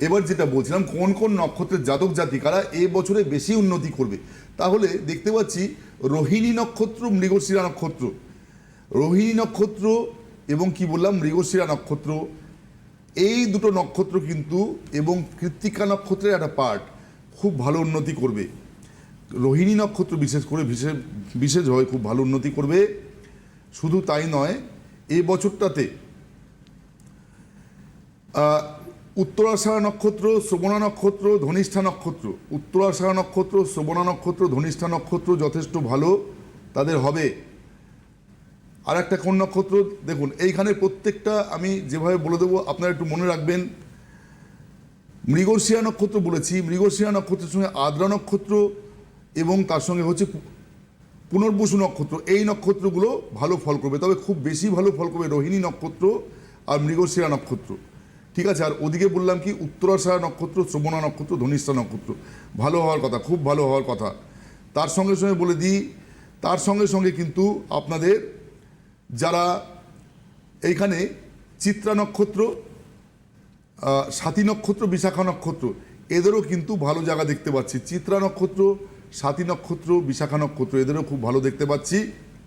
এবার যেটা বলছিলাম, কোন কোন নক্ষত্রের জাতক জাতিকারা এ বছরে বেশি উন্নতি করবে? তাহলে দেখতে পাচ্ছি রোহিণী নক্ষত্র, মৃগশিরা নক্ষত্র। রোহিণী নক্ষত্র এবং কি বললাম, মৃগশিরা নক্ষত্র। এই দুটো নক্ষত্র কিন্তু এবং কৃত্তিকা নক্ষত্রের একটা পার্ট খুব ভালো উন্নতি করবে। রোহিণী নক্ষত্র বিশেষ করে বিশেষ বিশেষ হয় খুব ভালো উন্নতি করবে। শুধু তাই নয় এই বছরটাতে উত্তরাষাঢ়া নক্ষত্র শ্রবণা নক্ষত্র, ধনিষ্ঠা নক্ষত্র। উত্তরাষাঢ়া নক্ষত্র শ্রবণা নক্ষত্র, ধনিষ্ঠা নক্ষত্র যথেষ্ট ভালো। তাদের হবে আর একটা কোন নক্ষত্র? দেখুন, এইখানে প্রত্যেকটা আমি যেভাবে বলে দেবো, আপনারা একটু মনে রাখবেন। মৃগশিয়া নক্ষত্র বলেছি। মৃগশিয়া নক্ষত্রের সঙ্গে আদ্রা নক্ষত্র এবং তার সঙ্গে হচ্ছে পুনর্বসু নক্ষত্র। এই নক্ষত্রগুলো ভালো ফল করবে। তবে খুব বেশি ভালো ফল করবে রোহিণী নক্ষত্র আর মৃগশিরা নক্ষত্র। ঠিক আছে, আর ওদিকে বললাম কি উত্তরাষাঢ়া নক্ষত্র, শ্রবণা নক্ষত্র, ধনিষ্ঠা নক্ষত্র। ভালো হওয়ার কথা, খুব ভালো হওয়ার কথা। তার সঙ্গে সঙ্গে বলে দিই, তার সঙ্গে সঙ্গে কিন্তু আপনাদের যারা এইখানে চিত্রা নক্ষত্র সাথী নক্ষত্র, বিশাখা নক্ষত্র, এদেরও কিন্তু ভালো জায়গা দেখতে পাচ্ছি। চিত্রা নক্ষত্র সাথী নক্ষত্র, বিশাখা নক্ষত্র, এদেরও খুব ভালো দেখতে পাচ্ছি।